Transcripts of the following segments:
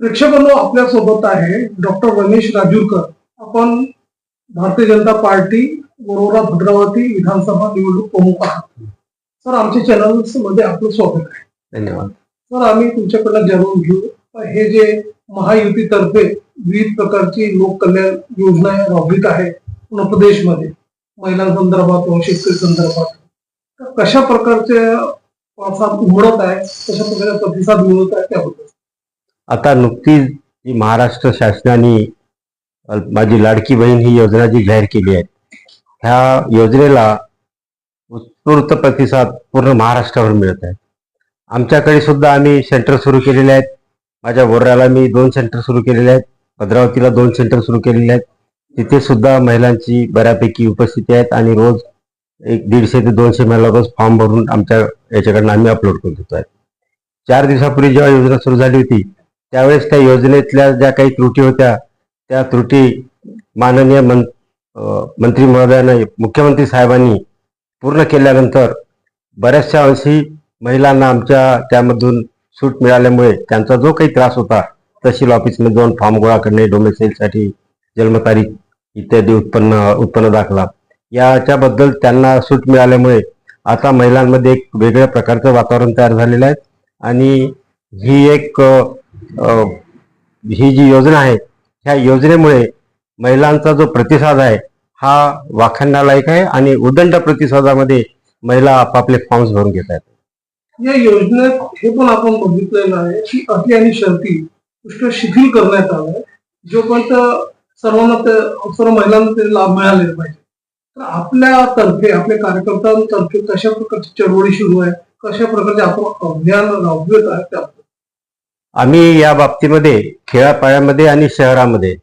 प्रेक्षकांनो आपल्यासोबत आहे डॉक्टर रमेश राजूरकर. आपण भारतीय जनता पार्टी वरोरा भद्रावती विधानसभा निवडणूक प्रमुख आहात. सर आमच्या चॅनल्समध्ये आपलं स्वागत आहे. धन्यवाद. सर आम्ही तुमच्याकडनं जाणून घेऊ. हे जे महायुतीतर्फे विविध प्रकारची लोककल्याण योजना राबवित आहे उत्तर प्रदेशमध्ये महिलांसंदर्भात व शेतकरी संदर्भात कशा प्रकारचे उमडत आहे कशा प्रकारचा प्रतिसाद मिळत आहे त्याबद्दल. आता नुकतीच जी महाराष्ट्र शासनाने माझी लाडकी बहीण ही योजना जी जाहीर केली आहे ह्या योजनेला उत्स्फूर्त प्रतिसाद पूर्ण महाराष्ट्रावर मिळत आहे. आमच्याकडे सुद्धा आम्ही सेंटर सुरू केलेले आहेत. माझ्या बोर्राला मी दोन सेंटर सुरू केलेले आहेत. भद्रावतीला दोन सेंटर सुरू केलेले आहेत. तिथे सुद्धा महिलांची बऱ्यापैकी उपस्थिती आहेत आणि रोज एक दीडशे ते दोनशे महिला रोज फॉर्म भरून आमच्या याच्याकडनं आम्ही अपलोड करून देतो आहे. चार दिवसापूर्वी जेव्हा योजना सुरू झाली होती त्यावेळेस त्या योजनेतल्या ज्या काही त्रुटी होत्या त्या त्रुटी माननीय मं मंत्री महोदयाने मुख्यमंत्री साहेबांनी पूर्ण केल्यानंतर बऱ्याचशा अंशी महिलांना आमच्या त्यामधून सूट मिळाल्यामुळे त्यांचा जो काही त्रास होता तहसील ऑफिसमध्ये जाऊन फॉर्म गोळा करणे डोमेसाईलसाठी जन्मतारीख इत्यादी उत्पन्न उत्पन्न दाखला याच्याबद्दल त्यांना सूट मिळाल्यामुळे आता महिलांमध्ये एक वेगळ्या प्रकारचं वातावरण तयार झालेलं आहे. आणि ही एक ही जी योजना आहे ह्या योजनेमुळे महिलांचा जो प्रतिसाद आहे हा वाखाणण्यालायक आहे आणि उदंड प्रतिसादामध्ये महिला आपापले फॉर्म्स भरून घेत आहेत. या योजनेत हे पण आपण बघितलेलं आहे की अटी आणि शर्ती पुष्कळ शिथिल करण्यात आलं जोपर्यंत सर्वांना सर्व महिलांना ते लाभ मिळाले पाहिजे. तर आपल्या तर्फे आपल्या कार्यकर्त्यांतर्फे कशा प्रकारची चळवळी सुरू आहे कशा प्रकारचे आपण अभियान राबवत आहे त्याबद्दल आम्ही या बाबतीमध्ये खेड्यापाड्यामध्ये आणि शहरामध्ये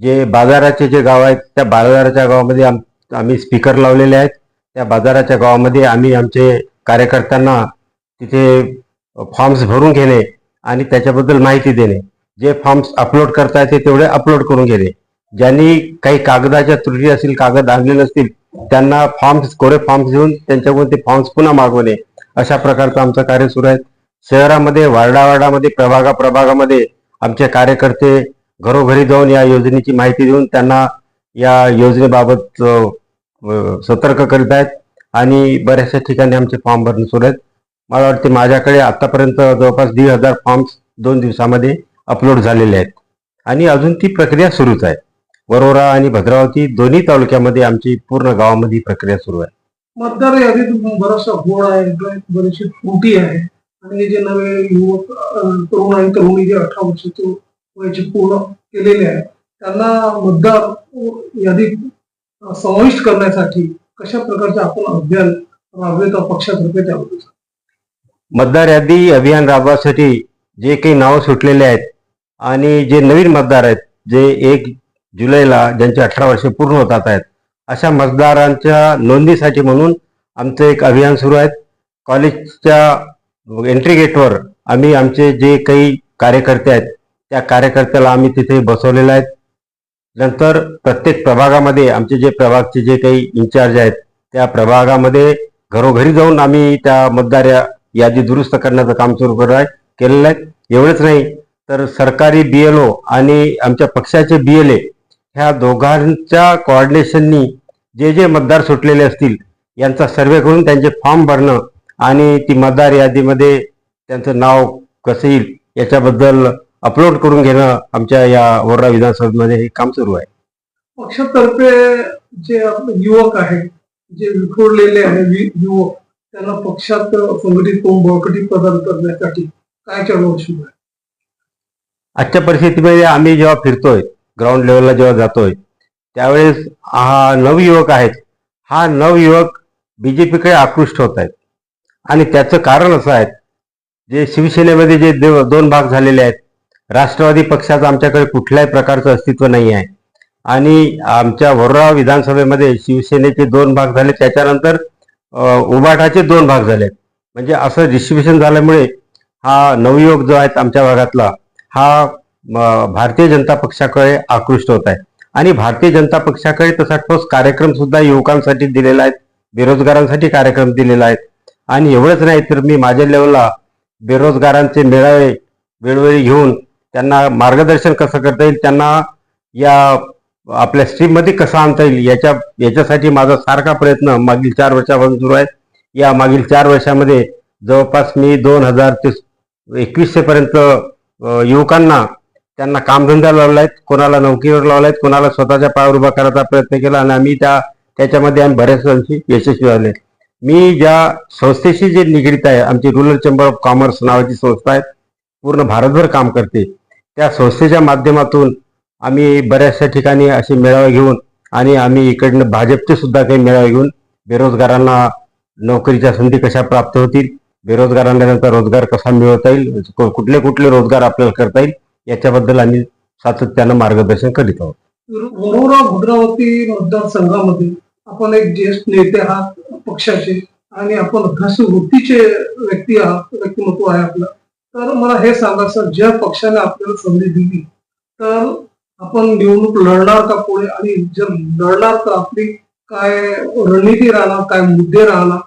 जे बाजाराचे जे गाव आहेत त्या बाजाराच्या गावामध्ये आम आम्ही स्पीकर लावलेले आहेत. त्या बाजाराच्या गावामध्ये आम्ही आमचे कार्यकर्त्यांना तिथे फॉर्म्स भरून घेणे आणि त्याच्याबद्दल माहिती देणे. जे फॉर्म्स अपलोड करता येते तेवढे अपलोड करून घेणे. ज्यांनी काही कागदाच्या त्रुटी असतील कागद आणले नसतील त्यांना फॉर्म्स कोरे फॉर्म्स देऊन त्यांच्याकडून ते फॉर्म्स पुन्हा मागवणे. अशा प्रकारचं आमचं कार्य सुरू आहे. शहरामध्ये वार्डावार्डामध्ये प्रभागा प्रभागामध्ये आमचे कार्यकर्ते घरोघरी जाऊन या योजनेची माहिती देऊन त्यांना या योजनेबाबत सतर्क करीत आहेत आणि बऱ्याचशा ठिकाणी आमचे फॉर्म भरणे सुरू आहेत. मला वाटते माझ्याकडे आतापर्यंत जवळपास दीड हजार फॉर्म्स दोन दिवसामध्ये अपलोड झालेले आहेत. आणि अजून ती प्रक्रिया सुरूच आहे. वरोरा आणि भद्रावती दोन्ही तालुक्यामध्ये आमची पूर्ण गावामध्ये प्रक्रिया सुरू आहे. मतदार यादीत बराचसा घोळ आहे बरीचशी त्रुटी आहे. आणि हे जे नवे युवक तरुण आणि तरुणी जे अठरा वर्षाचे वयाचे पूर्ण केलेले आहे त्यांना मतदार यादीत समाविष्ट करण्यासाठी कशा प्रकारचे आपण अभियान राबवित पक्षातर्फे त्याबद्दल मतदार यादी अभियान राबवासाठी जे काही नावं सुटलेले आहेत आणि जे नवीन मतदार आहेत जे एक जुलैला ज्यांचे अठरा वर्षे पूर्ण होतात आहेत अशा मतदारांच्या नोंदीसाठी म्हणून आमचं एक अभियान सुरू आहे. कॉलेजच्या एंट्री गेटवर आम्ही आमचे जे काही कार्यकर्ते आहेत त्या कार्यकर्त्याला आम्ही तिथे बसवलेले आहेत नंतर प्रत्येक प्रभागामध्ये आमचे जे प्रभागचे जे काही इन्चार्ज आहेत त्या प्रभागामध्ये घरोघरी जाऊन आम्ही त्या मतदार या- यादी दुरुस्त करण्याचं काम सुरू करत आहे केलेलं आहे. एवढंच नाही तर सरकारी बीएलओ आणि आमच्या पक्षाचे बीएलए ह्या दोघांच्या कॉर्डिनेशननी जे जे मतदार सुटलेले असतील यांचा सर्वे करून त्यांचे फॉर्म भरणं आणि ती मतदार यादीमध्ये त्यांचं नाव कसं येईल याच्याबद्दल अपलोड करून घेणं आमच्या या वर्धा विधानसभेमध्ये हे काम सुरू आहे. पक्षातर्फे जे आपले युवक आहेत जे विखुरलेले आहे युवक त्यांना पक्षात संघटित करून बळकटी प्रदान करण्यासाठी काय चळवळ सुरू आहे? आजच्या परिस्थितीमध्ये आम्ही जेव्हा फिरतोय ग्राउंड लेवलला जेव्हा जातोय त्यावेळेस हा नवयुवक आहेत हा नवयुवक बीजेपीकडे आकृष्ट होत आहेत. आणि त्याचं कारण असं आहे जे शिवसेनेमध्ये जे देव- दोन भाग झालेले आहेत राष्ट्रवादी पक्षाचं आमच्याकडे कुठल्याही प्रकारचं अस्तित्व नाही आहे. आणि आमच्या वरोरा विधानसभेमध्ये शिवसेनेचे दोन भाग झाले त्याच्यानंतर उबाटाचे दोन भाग झाले. म्हणजे असं डिस्ट्रीब्युशन झाल्यामुळे हा नवयुवक जो आहेत आमच्या भागातला हा भारतीय जनता पक्षाकडे आकृष्ट होत आहे. आणि भारतीय जनता पक्षाकडे तसा ठोस कार्यक्रम सुद्धा युवकांसाठी दिलेला आहे बेरोजगारांसाठी कार्यक्रम दिलेला आहे. आणि एवढंच नाही तर मी माझ्या लेवलला बेरोजगारांचे मेळावे वेळोवेळी घेऊन त्यांना मार्गदर्शन कसं करता येईल त्यांना या आपल्या स्ट्रीममध्ये कसं आणता येईल याच्या याच्यासाठी माझा सारखा प्रयत्न मागील चार वर्षापासून सुरू आहे. या मागील चार वर्षामध्ये जवळपास मी दोन हजार ते एकवीसशेपर्यंत युवकांना त्यांना कामधंदा लावला आहेत कोणाला नोकरीवर लावला आहेत कोणाला स्वतःच्या पायावर उभा करायचा प्रयत्न केला आणि आम्ही त्या त्याच्यामध्ये आम्ही बऱ्याच अंशी यशस्वी झाले मी ज्या संस्थेशी जे निगडीत आहे आमची रुरल चेंबर ऑफ कॉमर्स नावाची संस्था आहे पूर्ण भारतभर काम करते. त्या संस्थेच्या माध्यमातून आम्ही बऱ्याचशा ठिकाणी असे मेळावे घेऊन आणि आम्ही इकडनं भाजपचे सुद्धा काही मेळावे घेऊन बेरोजगारांना नोकरीच्या संधी कशा प्राप्त होतील बेरोजगारांना त्यांचा रोजगार कसा मिळवता येईल कुठले कुठले रोजगार आपल्याला करता येईल याच्याबद्दल आम्ही सातत्यानं मार्गदर्शन करीत आहोत. वरोरा भद्रावती मतदारसंघामध्ये आपण एक ज्येष्ठ नेते आहात. पक्षाचे आणि आपण अभ्यासू वृत्तीचे व्यक्ती आहात व्यक्तिमत्व आहे आपलं. तर मला हे सांगा सर ज्या पक्षाने आपल्याला संधी दिली तर आपण निवडणूक लढणार का पुढे? आणि जर लढणार तर आपली काय रणनीती राहणार काय मुद्दे राहणार?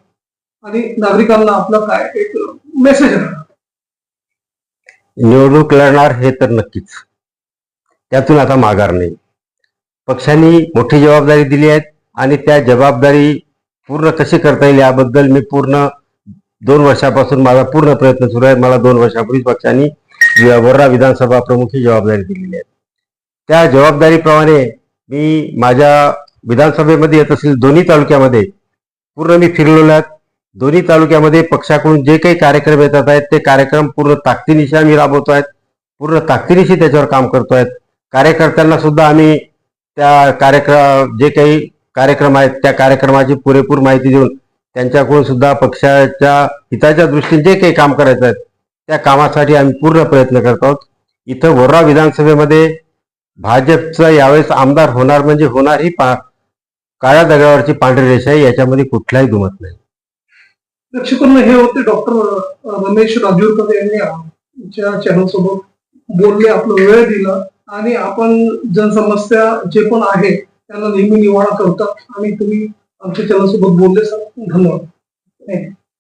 आणि नागरिकांना आपला काय एक मेसेज राहणार? निवडणूक लढणार हे तर नक्कीच. त्यातून आता माघार नाही. पक्षांनी मोठी जबाबदारी दिली आहे आणि त्या जबाबदारी पूर्ण कशी करता येईल याबद्दल मी पूर्ण दोन वर्षापासून माझा पूर्ण प्रयत्न सुरू आहे. मला दोन वर्षापूर्वी पक्षांनी वर्रा विधानसभा प्रमुख ही जबाबदारी दिलेली आहे. त्या जबाबदारीप्रमाणे मी माझ्या विधानसभेमध्ये येत असलेल्या दोन्ही तालुक्यामध्ये पूर्ण मी फिरलेलो आहेत दोन्ही तालुक्यामध्ये पक्षाकडून जे काही कार्यक्रम येतात आहेत ते कार्यक्रम पूर्ण ताकदीनिशी आम्ही राबवतो आहेत. पूर्ण ताकदीनिशी त्याच्यावर काम करतो आहेत. कार्यकर्त्यांना सुद्धा आम्ही त्या कार्यक्रम जे काही कार्यक्रम आहेत त्या कार्यक्रमाची पुरेपूर माहिती देऊन त्यांच्याकडून सुद्धा पक्षाच्या हिताच्या दृष्टीने जे काही काम करायचं आहे त्या कामासाठी आम्ही पूर्ण प्रयत्न करत आहोत. इथं वर्धा विधानसभेमध्ये भाजपचा यावेळेस आमदार होणार म्हणजे होणार ही पा काळ्या दगडावरची पांढरी रेषा आहे याच्यामध्ये कुठलाही दुमत नाही. प्रेक्षकांना हे होते डॉक्टर रमेश राजूरकर यांनी चॅनल सोबत बोलले आपला वेळ दिला आणि आपण जनसमस्या जे पण आहे त्यांना नेहमी निवाडा करतात. आणि तुम्ही आमच्या चॅनल सोबत बोलले सर. धन्यवाद.